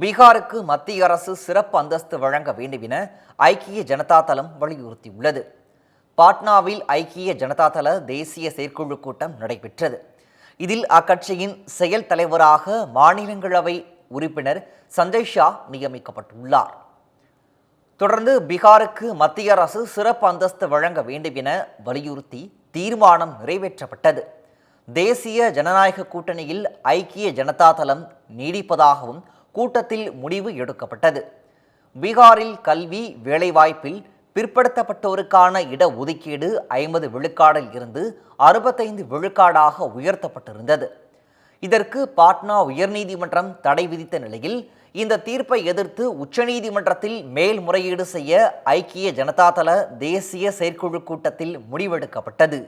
பீகாருக்கு மத்திய அரசு சிறப்பு அந்தஸ்து வழங்க வேண்டும் என ஐக்கிய ஜனதா தளம் வலியுறுத்தியுள்ளது. பாட்னாவில் ஐக்கிய ஜனதா தள தேசிய செயற்குழு கூட்டம் நடைபெற்றது. இதில் அக்கட்சியின் செயல் தலைவராக மாநிலங்களவை உறுப்பினர் சஞ்சய் ஷா நியமிக்கப்பட்டுள்ளார். தொடர்ந்து பீகாருக்கு மத்திய அரசு சிறப்பு அந்தஸ்து வழங்க வேண்டும் என வலியுறுத்தி தீர்மானம் நிறைவேற்றப்பட்டது. தேசிய ஜனநாயக கூட்டணியில் ஐக்கிய ஜனதா தளம் நீடிப்பதாகவும் கூட்டத்தில் முடிவு எடுக்கப்பட்டது. பீகாரில் கல்வி வேலைவாய்ப்பில் பிற்படுத்தப்பட்டோருக்கான இட ஒதுக்கீடு ஐம்பது விழுக்காடில் இருந்து அறுபத்தைந்து விழுக்காடாக உயர்த்தப்பட்டிருந்தது. இதற்கு பாட்னா உயர்நீதிமன்றம் தடை விதித்த நிலையில் இந்த தீர்ப்பை எதிர்த்து உச்சநீதிமன்றத்தில் மேல்முறையீடு செய்ய ஐக்கிய ஜனதாதள தேசிய செயற்குழு கூட்டத்தில் முடிவெடுக்கப்பட்டது.